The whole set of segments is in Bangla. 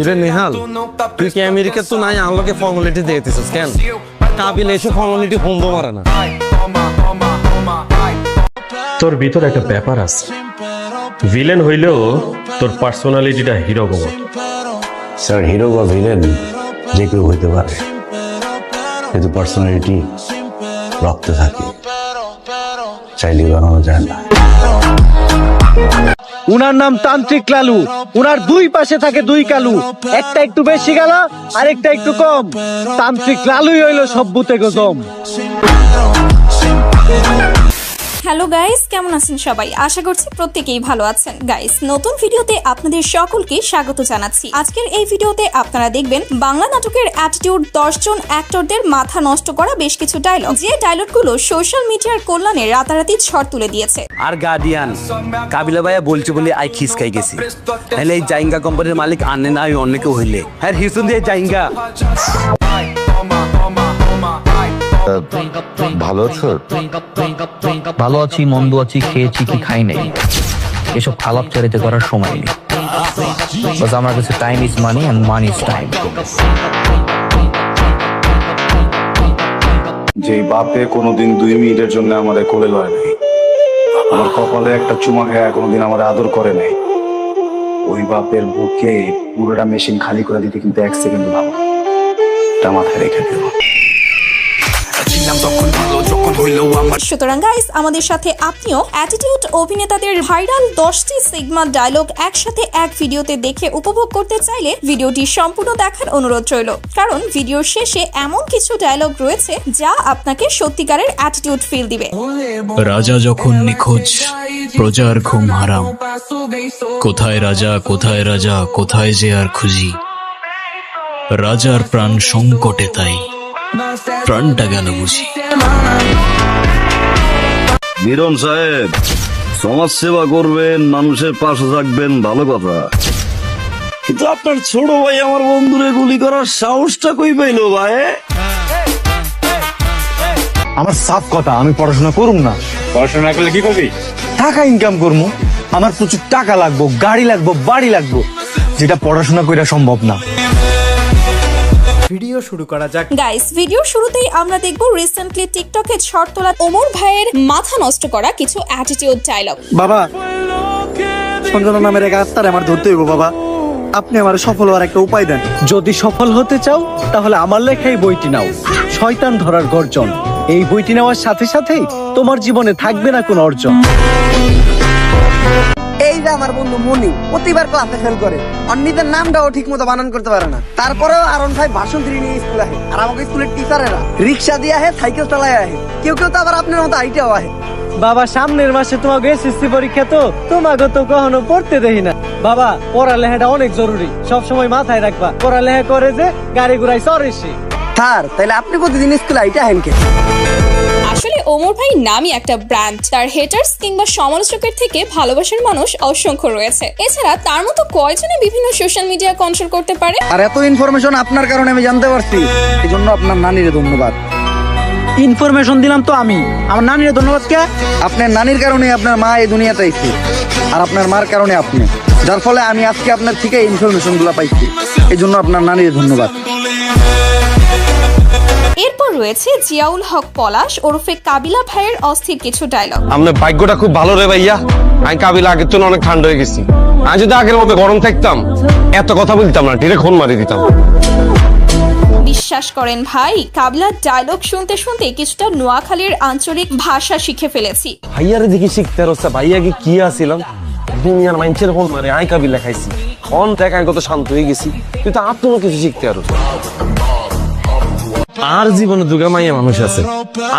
ইরে নেহাল তুই কি আমেরিকা তো নাই আনলোকে ফর্মালিটি দিয়েছিস কেন? কাবিল এসে ফর্মালিটি হোমবো মারে না। তোর ভিতর একটা ব্যাপার আছে। ভিলেন হইলেও তোর পার্সোনালিটিটা হিরো গো স্যার হিরো বা ভিলেন যে কেউ হইতে পারে কিন্তু পার্সোনালিটি রক্তে থাকে চাইলে বানানো যায় না। উনার নাম তান্ত্রিক লালু। উনার দুই পাশে থাকে দুই কালু। একটা একটু বেশি গেল, আরেকটা একটু কম। তান্ত্রিক লালুই হইল সভ্যতে গজম। হ্যালো গাইস কেমন আছেন সবাই? আশা করছি প্রত্যেকেই ভালো আছেন। গাইস নতুন ভিডিওতে আপনাদের সকলকে স্বাগত জানাচ্ছি। আজকের এই ভিডিওতে আপনারা দেখবেন বাংলা নাটকের অ্যাটিটিউড দশজন অ্যাক্টরদের মাথা নষ্ট করা বেশ কিছু ডায়লগ যে ডায়লগগুলো সোশ্যাল মিডিয়ার কল্যাণে রাতারাতি ঝড় তুলে দিয়েছে। আর গার্ডিয়ান কাবিলা ভাইয়া বলছে বলে আই খিসকাই গেছি। তাহলে এই জাইঙ্গা কোম্পানির মালিক আনে না ওই অন্য কেউ হইলে। হ্যাঁ হিসুন দিয়ে জাইঙ্গা। ভালো আছো? ভালো আছি মন্দ আছি খেয়েছি কি খাই নাই? এসব খালাপ চারিতে করার সময় নেই। বাস আমার কাছে time is money and money is time যে বাপে কোনোদিন দুই মিনিটের জন্য আমাদের কোলে লয় নাই আমার কপালে একটা চুমা খায় কোনোদিন আমার আদর করে নাই ওই বাপের বুকে পুরোটা মেশিন খালি করে দিতে কিন্তু এক সেকেন্ড ভালো এটা মাথায় রেখে দেবো সুতরাং গাইস আমাদের সাথে আপনিও অ্যাটিটিউড অভিনেতাদের ভাইরাল দশটি সিগমা ডায়লগ একসাথে এক ভিডিওতে দেখে উপভোগ করতে চাইলে ভিডিওটি সম্পূর্ণ দেখার অনুরোধ রইল। কারণ ভিডিওর শেষে এমন কিছু ডায়লগ রয়েছে যা আপনাকে সত্যিকারের অ্যাটিটিউড ফিল দিবে। রাজা যখন নিখোঁজ, প্রজার ঘুম হারাম। কোথায় রাজা কোথায় রাজা, কোথায় যে আর খুঁজি। রাজার প্রাণ সংকটে তাই। প্রাণটা গেল বুঝি। মিরন সাহেব সমাজ সেবা করবেন মানুষের পাশে থাকবেন ভালো কথা। কিন্তু আপনার ছোট ভাই আমার বন্ধুরে গুলি করার সাহসটা কই পাইলো ভাই? আমার সাফ কথা আমি পড়াশোনা করুম না। পড়াশোনা করলে কি করবি? টাকা ইনকাম করব আমার প্রচুর টাকা লাগবো গাড়ি লাগবো বাড়ি লাগবো। যেটা পড়াশোনা করা সম্ভব না। গাইস ভিডিও শুরুতেই আমরা দেখব রিসেন্টলি টিকটকে ঝড় তোলা ওমর ভাইয়ের মাথা নষ্ট করা কিছু অ্যাটিটিউড ডায়লগ বাবা সঞ্জনা নামের এক আত্মার আমার ধরতে হইব বাবা। আপনি আমার সফল হওয়ার একটা উপায় দেন। যদি সফল হতে চাও তাহলে আমার লেখাই বইটি নাও। শয়তান ধরার গর্জন। এই বইটি নেওয়ার সাথে সাথেই তোমার জীবনে থাকবে না কোনো অর্জন। এই যে আমার বন্ধু মনি, প্রতিবার ক্লাসে ফেল করে। অন্যদের নামটাও ঠিক মতো বানান করতে পারে না। তারপরেও আরন ভাই ভাষণ দিয়ে নিয়ে স্কুল আহে আর আমাকে স্কুলের টিচারেরা রিক্সা দিয়ে আহে সাইকেল চালায় আহে কেউ কেউ তো আবার আপনার মতো আইটাও আহে বাবা, সামনের মাসে তোমাকে এসএসসি পরীক্ষা তো, তোমাকে তো কখনো পড়তে দেই না। বাবা, পড়ালেখাটা অনেক জরুরি। সব সময় মাথায় রাখবা, পড়ালেখা করে যে গাড়ি ঘুরাই চড়ে স্যার তাহলে আপনি প্রতিদিন স্কুলে আইটা আহেন কে? আসলে ওমর ভাই নামই একটা ব্র্যান্ড তার হেটার্স কিংবা সমালোচকের থেকে ভালোবাসার মানুষ অসংখ্য রয়েছে। এছাড়া তার মতো কয়জনে বিভিন্ন সোশ্যাল মিডিয়া কন্ট্রোল করতে পারে? আর এত ইনফরমেশন আপনার কারণে আমি জানতে পারছি এই জন্য আপনার নানিরে ধন্যবাদ। ইনফরমেশন দিলাম তো আমি। আমার নানির ধন্যবাদ কে? আপনার নানির কারণে আপনার মা এই দুনিয়াতে আইছে আর আপনার মার কারণে আপনি। যার ফলে আমি আজকে আপনার থেকে ইনফরমেশনগুলা পাইছি এই জন্য আপনার নানির ধন্যবাদ। এরপর রয়েছে জিয়াউল হক পলাশ ওরফে কাবিলা ভাইয়ের অস্থির কিছু ডায়লগ আপনার ভাগ্যটা খুব ভালো রে ভাইয়া। আমি কাবিল আগের তুলনায় অনেক ঠান্ডা হয়ে গেছি। আমি যদি আগের মতো গরম থাকতাম এত কথা বলতাম না টিরে খুন মারি দিতাম। বিশ্বাস করেন ভাই কাবিলার ডায়লগ শুনতে শুনতে কিছুটা নোয়াখালীর আঞ্চলিক ভাষা শিখে ফেলেছি। ভাইয়ারে দেখি শিখতে রচ্ছে ভাইয়াকে কি আসিলাম দুনিয়ার মাইনছের ফোন মারে আই কাবিলা খাইছি। অন দেখ আমি কত শান্ত হয়ে গেছি। তুই তো আর কিছু শিখতে আরও আর জীবনে দুগা মাইয়া মানুষ আছে।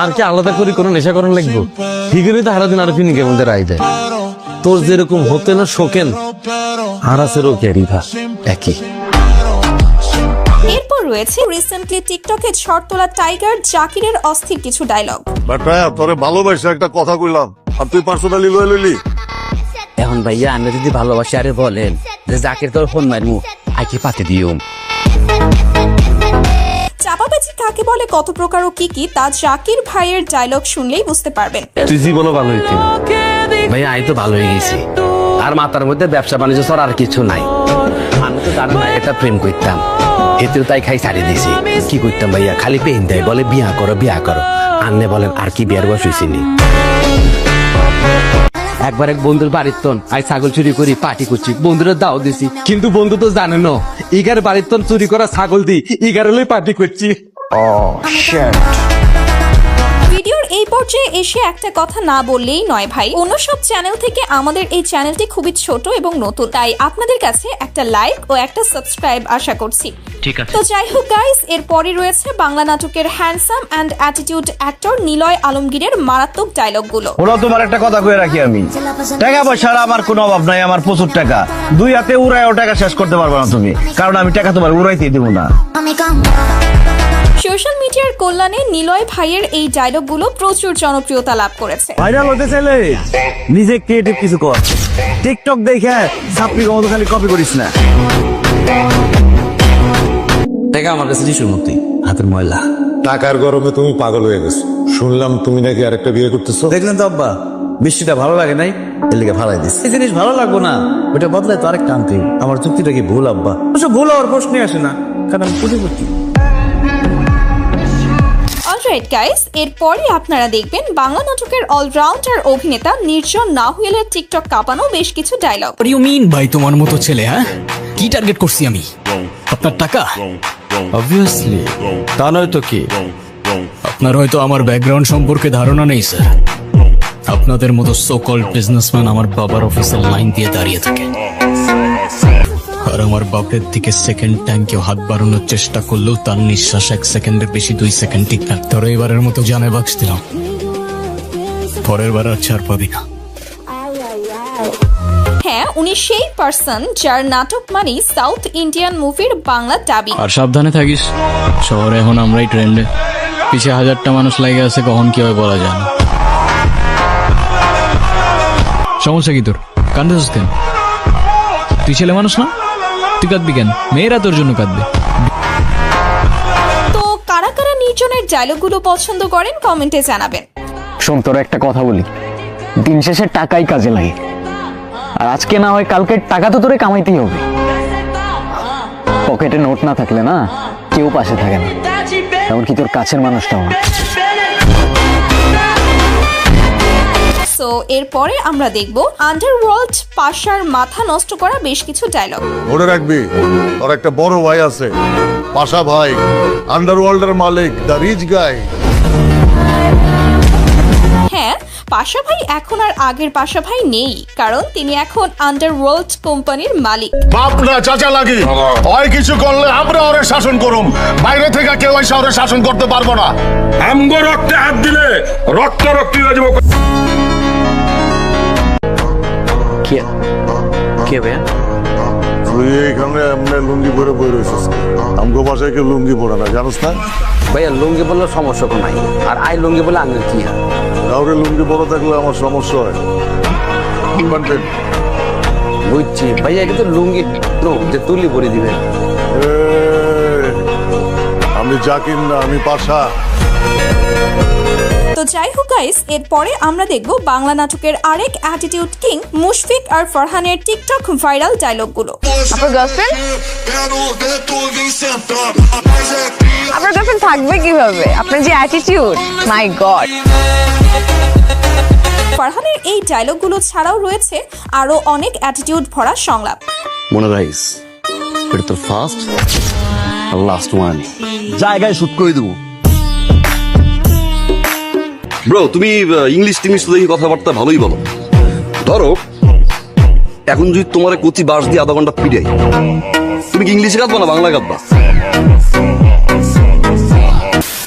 আর কি আলাদা করে কোনো নেশা করার লাগবো? ঠিকই তো হারাদিন আর ফিনিকের মধ্যে রাই দেয়। তোর যেরকম হতে না শোকেন আর আছে রোকে একই। এরপর রয়েছে রিসেন্টলি টিকটকে তোলা টাইগার জাকিরের অস্থির কিছু ডায়লগ বেটা তোরে ভালোবাসে একটা কথা কইলাম। আর তুই পার্সোনালি লয়ে লইলি? এখন ভাইয়া আমি যদি ভালোবাসি আরে বলেন যে জাকির তোর ফোন মারমু আই কি পাতে দিও কাকে বলে কত প্রকার ও কি কি তা জাকির ভাইয়ের ডায়লগ শুনলেই বুঝতে পারবেন। তুই জীবনও ভালো হইতি ভাইয়া আমি তো ভালো হয়ে গেছি। আর মাথার মধ্যে ব্যবসা বাণিজ্য ছাড়া আর কিছু নাই। আমি তো জানা না এটা প্রেম করতাম। এতেও তাই খাই ছাড়ি দিছি কি করতাম ভাইয়া? খালি পেন দেয় বলে বিয়া করো বিয়া করো। আন্নে বলেন আর কি বিয়ার বয়স হয়েছিনি একবার এক বন্ধুর বাড়ির তন আই ছাগল চুরি করি পার্টি করছি। বন্ধুরা দাও দিছি। কিন্তু বন্ধু তো জানে না ইগার বাড়ির তন চুরি করা ছাগল দি ইগার লই পার্টি করছি। ভিডিওর এই পর্যায়ে এসে একটা কথা না বললেই নয় ভাই। অন্য সব চ্যানেল থেকে আমাদের এই চ্যানেলটি খুবই ছোট এবং নতুন। তাই আপনাদের কাছে একটা লাইক ও একটা সাবস্ক্রাইব আশা করছি। ঠিক আছে। তো যাই হোক গাইস এরপরই রয়েছে বাংলা নাটকের handsome and attitude actor Niloy আলমগীরের মারাত্মক ডায়লগগুলো ওরা তোমার একটা কথা কয়ে রাখি আমি। টাকা পয়সার আমার কোনো অভাব নাই আমার প্রচুর টাকা। দুই হাতে উড়ায়ও টাকা শেষ করতে পারবে না তুমি। কারণ আমি টাকা তোমার উড়াইতে দিব না। সোশ্যাল মিডিয়ার কল্যাণে নিলয় ভাইয়ের এই ডায়লগগুলো প্রচুর জনপ্রিয়তা লাভ করেছে। ভাইরাল হতে চাইলে নিজে ক্রিয়েটিভ কিছু কর। টিকটক দেখে সাপড়ি মতো খালি কপি করিস না। টাকা আমার কাছে টিসুর মতোই হাতের ময়লা। টাকার গরমে তুমি পাগল হয়ে গেছো। শুনলাম তুমি নাকি আরেকটা বিয়ে করতেছো। দেখলেন তো আব্বা বৃষ্টিটা ভালো লাগে নাই এর লিগে ভালাই দিস এই জিনিস ভালো লাগবো না ওটা বদলায় তো আরেকটা আনতে। হবে। আমার চুক্তিটা কি ভুল আব্বা? অবশ্য ভুল হওয়ার প্রশ্নই আসে না কারণ আমি কোটিপতি অলরাইট গাইস এরপরই আপনারা দেখবেন বাংলা নাটকের অলরাউন্ডার অভিনেতা নির্জন নাহুয়েলের টিকটক কাঁপানো বেশ কিছু ডায়লগ ইউ মিন ভাই তোমার মতো ছেলে হ্যাঁ? কি টার্গেট করছি আমি? আপনার টাকা? অবভিয়াসলি তা নয় তো কি? আপনার হয়তো আমার ব্যাকগ্রাউন্ড সম্পর্কে ধারণা নেই স্যার আপনাদের মতো সো কল্ড বিজনেসম্যান আমার বাবার অফিসের লাইন দিয়ে দাঁড়িয়ে থাকে। আর আমার বাপের দিকে সেকেন্ড টাইম কেউ হাত বাড়ানোর চেষ্টা করলেও তার নিঃশ্বাস এক সেকেন্ডের বেশি দুই সেকেন্ড ঠিক না। ধরো এবারের মতো জানে বাক্স দিলাম। পরের বার আর ছাড় পাবি না। হ্যাঁ উনি সেই পার্সন যার নাটক মানে সাউথ ইন্ডিয়ান মুভির বাংলা ডাবিং আর সাবধানে থাকিস। শহরে এখন আমরাই ট্রেন্ডে পিছে হাজারটা মানুষ লাগে আছে কখন কি হয় বলা যায় না। সমস্যা কি তোর? কান্দেছিস কেন? তুই ছেলে মানুষ না? তুই কাঁদবি কেন? মেয়েরা তোর জন্য কাঁদবে। তো কারা কারা নির্জনের ডায়লগগুলো পছন্দ করেন কমেন্টে জানাবেন। শোন তোর একটা কথা বলি। দিন শেষে টাকাই কাজে লাগে। আর আজকে না হয় কালকে টাকা তো তোরে কামাইতেই হবে। পকেটে নোট না থাকলে না কেউ পাশে থাকে না। এমনকি তোর কাছের মানুষটাও না। সো এরপরে আমরা দেখব আন্ডারওয়ার্ল্ড পাশার মাথা নষ্ট করা বেশ কিছু ডায়লগ মনে রাখবি তোর একটা বড় ভাই আছে। পাশা ভাই আন্ডারওয়ার্ল্ডের মালিক দ্য রিচ গাই হ্যাঁ পাশা ভাই এখন আর আগের পাশা ভাই নেই কারণ তিনি এখন আন্ডারওয়ার্ল্ড কোম্পানির মালিক। বাপ না চাচা লাগি। হয় কিছু করলে আমরা ওরে শাসন করুম। বাইরে থেকে কেউ এসে ওরে শাসন করতে পারব না। আমগো রক্তে হাত দিলে রক্ত রক্তি হয়ে যাব। কে কে ভাইয়া? তুই এইখানে এমনি লুঙ্গি পরে বই রয়েছিস। আমগো বাসায় কেউ লুঙ্গি পরে না জানিস না? ভাইয়া লুঙ্গি বললে সমস্যা তো নাই। আর আই লুঙ্গি বলে আঙ্গের কি হয়? কাউরে লুঙ্গি পরে থাকলে আমার সমস্যা হয়. বুঝছি। ভাইয়া এটা তো লুঙ্গি যে তুলি পরে দিবে। আমি জাকির না আমি পাশা। তো যাই হোক গাইস এরপরে আমরা দেখব বাংলা নাটকের আরেক অ্যাটিটিউড কিং মুশফিক আর ফরহানের টিকটক ভাইরাল ডায়লগগুলো আপনার গার্লফ্রেন্ড আপনার গার্লফ্রেন্ড থাকবে কীভাবে? আপনার যে অ্যাটিটিউড মাই গড ফারহানের এই ডায়লগগুলো ছাড়াও রয়েছে আরও অনেক অ্যাটিটিউড ভরা সংলাপ। মনে রাখিস এটা তোর ফার্স্ট লাস্ট ওয়ান জায়গায় শুট করে দেবো। ব্রো তুমি ইংলিশ টিংলিশ তো দেখি কথাবার্তা ভালোই বলো। ধরো, এখন যদি তোমার কচি বাস দিয়ে আধা ঘণ্টা পিটাই, তুমি কি ইংলিশে কাঁদবা না বাংলা কাঁদবা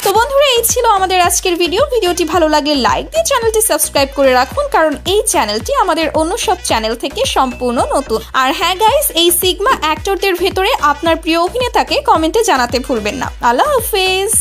তো বন্ধুরা, এই ছিল আমাদের আজকের ভিডিও ভিডিওটি ভালো লাগলে লাইক দিয়ে চ্যানেলটি সাবস্ক্রাইব করে রাখুন, কারণ এই চ্যানেলটি আমাদের অন্য সব চ্যানেল থেকে সম্পূর্ণ নতুন। আর হ্যাঁ গাইস এই সিগমা অ্যাক্টরদের ভেতরে আপনার প্রিয় অভিনেতাকে কমেন্টে জানাতে ভুলবেন না। আল্লাহ হাফেজ!